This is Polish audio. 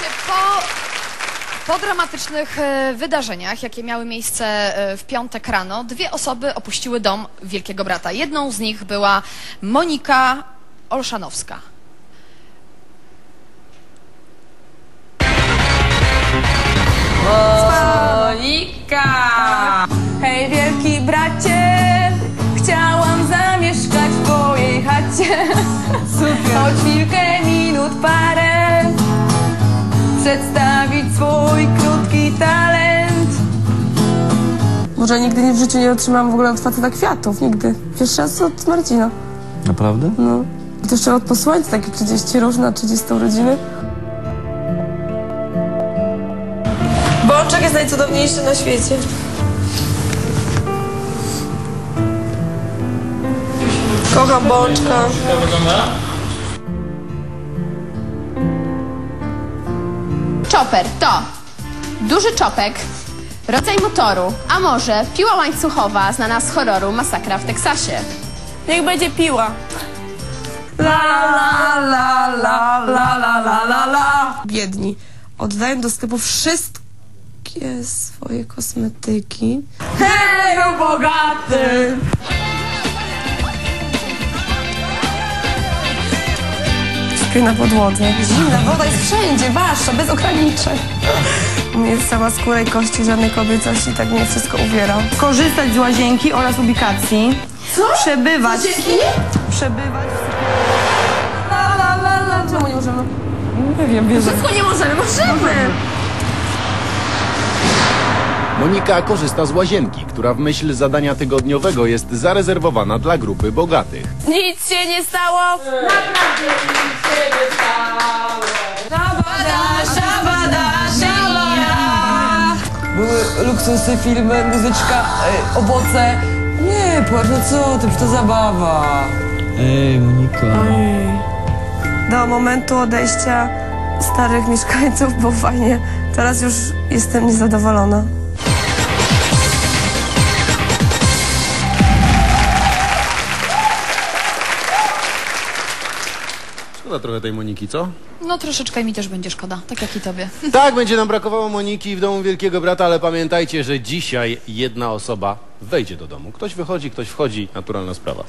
Słuchajcie, po, po dramatycznych e, wydarzeniach, jakie miały miejsce e, w piątek rano, dwie osoby opuściły dom Wielkiego Brata. Jedną z nich była Monika Olszanowska. Monika! Hej wielki bracie, chciałam zamieszkać w twojej chacie. Super! Choć chwilkę, minut, parę, przedstawić swój krótki talent. Może nigdy nie w życiu nie otrzymałam w ogóle od faceta kwiatów, nigdy. Pierwszy raz od Marcina. Naprawdę? No. I to jeszcze od posłańca, takie 30 róż na 30 urodziny. Bączek jest najcudowniejszy na świecie. Kocham Bączka. Chopper to duży czopek, rodzaj motoru, a może piła łańcuchowa znana z horroru Masakra w Teksasie. Niech będzie piła. Biedni. Oddają do sklepu wszystkie swoje kosmetyki. Hej, bogaty! Śpię na podłodze. Zimna woda jest wszędzie, wasza, bez ograniczeń. Jest cała skóra i kości, żadnej kobiecości, tak mnie wszystko uwiera. Korzystać z łazienki oraz ubikacji. Co? Przebywać. Przebywać. La, la, la, la. Czemu nie możemy? Nie wiem, bierze. Wszystko nie możemy, możemy! Monika korzysta z łazienki, która w myśl zadania tygodniowego jest zarezerwowana dla grupy bogatych. Nic się nie stało! Były luksusy, filmy, muzyczka, y, owoce. Nie, płacz, no co ty, to zabawa. Ej, Monika. Do momentu odejścia starych mieszkańców było fajnie. Teraz już jestem niezadowolona. Szkoda trochę tej Moniki, co? No troszeczkę mi też będzie szkoda, tak jak i tobie. Tak, będzie nam brakowało Moniki w domu Wielkiego Brata, ale pamiętajcie, że dzisiaj jedna osoba wejdzie do domu. Ktoś wychodzi, ktoś wchodzi, naturalna sprawa.